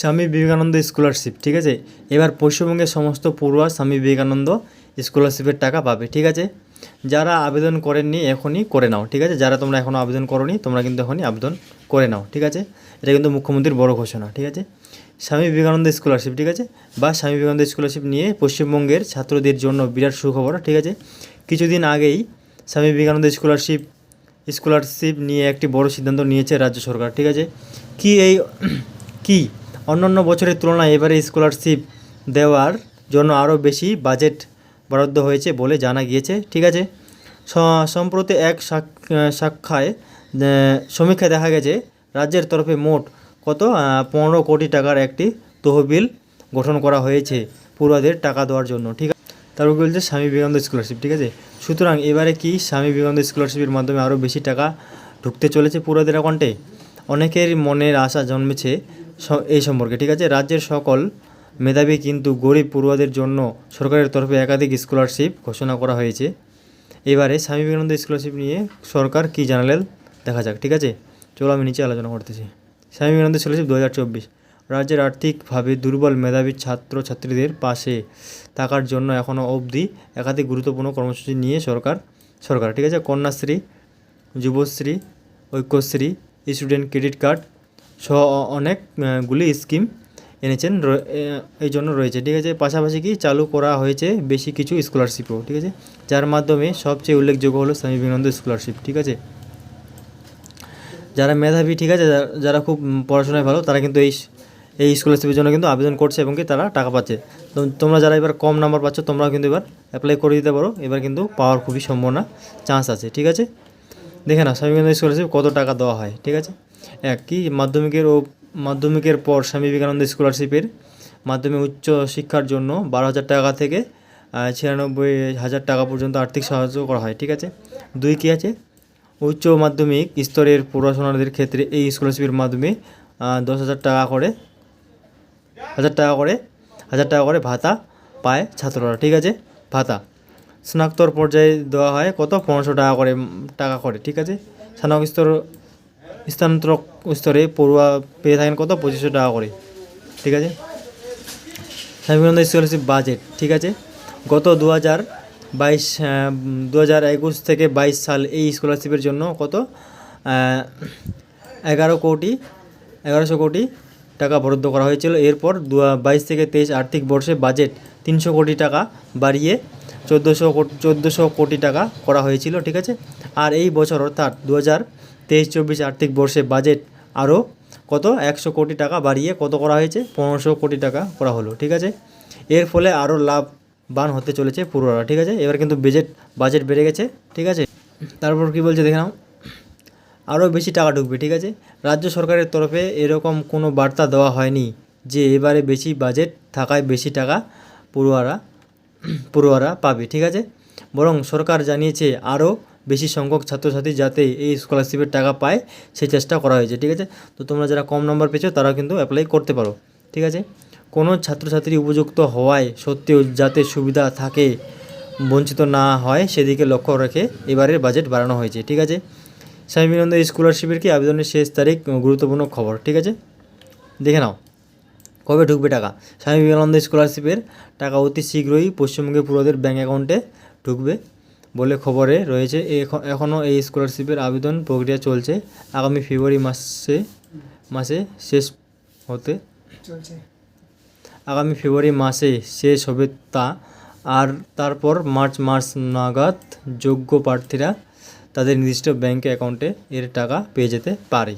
Swami Vivekananda scholarship, ঠিক আছে? এবার পশ্চিমবঙ্গের সমস্ত পড়ুয়া স্বামী বিবেকানন্দ স্কলারশিপের টাকা পাবে, ঠিক আছে? যারা আবেদন করেননি, এখনই করে নাও, ঠিক আছে? যারা তোমরা এখনও আবেদন করনি, তোমরা কিন্তু এখনই আবেদন করে নাও, ঠিক আছে? এটা কিন্তু মুখ্যমন্ত্রীর বড় ঘোষণা, ঠিক আছে? স্বামী বিবেকানন্দ স্কলারশিপ, ঠিক আছে? বা স্বামী বিবেকানন্দ স্কলারশিপ নিয়ে পশ্চিমবঙ্গের ছাত্রদের জন্য বিরাট সুখবর, ঠিক আছে? কিছুদিন আগেই স্বামী বিবেকানন্দ স্কলারশিপ স্কলারশিপ নিয়ে একটি বড় সিদ্ধান্ত নিয়েছে রাজ্য সরকার, ঠিক আছে? কি এই, কি অন্যান্য বছরের তুলনায় এবারে স্কলারশিপ দেওয়ার জন্য আরও বেশি বাজেট বরাদ্দ হয়েছে বলে জানা গিয়েছে। ঠিক আছে? সম্প্রতি এক সাক- সাক্ষায় সমীক্ষায় দেখা গেছে, রাজ্যের তরফে মোট কত পনেরো কোটি টাকার একটি তহবিল গঠন করা হয়েছে পড়ুয়াদের টাকা দেওয়ার জন্য। ঠিক আছে? তারপর বলছে স্বামী বিবেকানন্দ স্কলারশিপ। ঠিক আছে? সুতরাং এবারে কি স্বামী বিবেকানন্দ স্কলারশিপের মাধ্যমে আরও বেশি টাকা ঢুকতে চলেছে পড়ুয়াদের অ্যাকাউন্টে অনেকের মনের আশা জন্মেছে এই সম্পর্কে, ঠিক আছে? রাজ্যের সকল মেধাবী কিন্তু গরিব পড়ুয়াদের জন্য সরকারের তরফে একাধিক স্কলারশিপ ঘোষণা করা হয়েছে। এবারে স্বামী বিবেকানন্দ স্কলারশিপ নিয়ে সরকার কী জানালেন দেখা যাক, ঠিক আছে? চলো আমি নিচে আলোচনা করতেছি। স্বামী বিবেকানন্দ স্কলারশিপ দু হাজার চব্বিশ। রাজ্যের আর্থিকভাবে দুর্বল মেধাবী ছাত্র ছাত্রীদের পাশে থাকার জন্য এখনও অবধি একাধিক গুরুত্বপূর্ণ কর্মসূচি নিয়ে সরকার সরকার, ঠিক আছে? Kanyashree, Yuvashree, Aikyashree, student credit card সহ অনেকগুলি স্কিম এনেছেন এই জন্য রয়েছে, ঠিক আছে? পাশাপাশি কি চালু করা হয়েছে বেশি কিছু স্কলারশিপও ঠিক আছে? যার মাধ্যমে সবচেয়ে উল্লেখযোগ্য হলো স্বামী বিবেকানন্দ স্কলারশিপ ঠিক আছে? যারা মেধাবী, ঠিক আছে? যারা- খুব পড়াশোনায় ভালো, তারা কিন্তু এই এই স্কলারশিপের জন্য কিন্তু আবেদন করছে এবং কি তারা টাকা পাচ্ছে। তোমরা যারা এবার কম নাম্বার পাচ্ছ, তোমরাও কিন্তু এবার অ্যাপ্লাই করে দিতে পারো। এবার কিন্তু পাওয়ার খুবই সম্ভাবনা চান্স আছে, ঠিক আছে? দেখে না স্বামী বিবেকানন্দ স্কলারশিপ কত টাকা দেওয়া হয়, ঠিক আছে? এক কি? মাধ্যমিকের ও মাধ্যমিকের পর স্বামী বিবেকানন্দ স্কলারশিপের মাধ্যমে উচ্চ শিক্ষার জন্য বারো হাজার টাকা থেকে ছিয়ানব্বই হাজার টাকা পর্যন্ত আর্থিক সাহায্য করা হয়, ঠিক আছে? দুই কী আছে? উচ্চ মাধ্যমিক স্তরের পড়াশোনাদের ক্ষেত্রে এই স্কলারশিপের মাধ্যমে দশ হাজার টাকা করে, হাজার টাকা করে, হাজার টাকা করে ভাতা পায় ছাত্ররা, ঠিক আছে? ভাতা। স্নাতক পর্যায়ে দেওয়া হয় কত? পনেরোশো টাকা করে টাকা করে, ঠিক আছে? স্নাতক স্তর স্থানান্তরক স্তরে পড়ুয়া পেয়ে থাকেন কত? পঁচিশশো টাকা করে। ঠিক আছে? স্বামী স্কলারশিপ বাজেট, ঠিক আছে? গত দু হাজার বাইশ দু হাজার একুশ থেকে বাইশ সাল এই স্কলারশিপের জন্য কত? এগারো কোটি, এগারোশো কোটি টাকা বরাদ্দ করা হয়েছিল। এরপর দু বাইশ থেকে তেইশ আর্থিক বর্ষে বাজেট তিনশো কোটি টাকা বাড়িয়ে চোদ্দোশো চোদ্দোশো কোটি টাকা করা হয়েছিল, ঠিক আছে? আর এই বছর অর্থাৎ দু হাজার তেইশ, চব্বিশ আর্থিক বর্ষে বাজেট আরও কত? একশো কোটি টাকা বাড়িয়ে কত করা হয়েছে? পনেরোশো কোটি টাকা করা হলো, ঠিক আছে? এর ফলে আরও লাভবান হতে চলেছে পুরোরা ঠিক আছে? এবার কিন্তু বাজেট বাজেট বেড়ে গেছে, ঠিক আছে? তারপর কি বলছে দেখে নাও। আরও বেশি টাকা ঢুকবে, ঠিক আছে? রাজ্য সরকারের তরফে এরকম কোনো বার্তা দেওয়া হয়নি যে এবারে বেশি বাজেট থাকায় বেশি টাকা পড়ুয়ারা পড়ুয়ারা পাবে, ঠিক আছে? বরং সরকার জানিয়েছে আরও বেশি সংখ্যক ছাত্রছাত্রী যাতে এই স্কলারশিপের টাকা পায়, সেই চেষ্টা করা হয়েছে, ঠিক আছে? তো তোমরা যারা কম নম্বর পেয়েছ তারা কিন্তু অ্যাপ্লাই করতে পারো, ঠিক আছে? কোনো ছাত্রছাত্রী উপযুক্ত হওয়ায় সত্ত্বেও যাতে সুবিধা থাকে, বঞ্চিত না হয়, সেদিকে লক্ষ্য রেখে এবারের বাজেট বাড়ানো হয়েছে, ঠিক আছে? স্বামী বিবেকানন্দ স্কলারশিপের কি আবেদনের শেষ তারিখ গুরুত্বপূর্ণ খবর, ঠিক আছে? দেখে নাও, কবে ঢুকবে টাকা? স্বামী বিবেকানন্দ স্কলারশিপের টাকা অতি শীঘ্রই পশ্চিমবঙ্গের পুরোদের ব্যাঙ্ক অ্যাকাউন্টে ঢুকবে। বলে খবরে রয়েছে এখন এখনও এই স্কলারশিপের আবেদন প্রক্রিয়া চলছে। আগামী ফেব্রুয়ারি মাসে মাসে শেষ হতে চলছে। আগামী ফেব্রুয়ারি মাসে শেষ হবে তা আর তারপর মার্চ মাস নাগাদ যোগ্য প্রার্থীরা তাদের নির্দিষ্ট ব্যাঙ্ক অ্যাকাউন্টে এর টাকা পেয়ে যেতে পারে।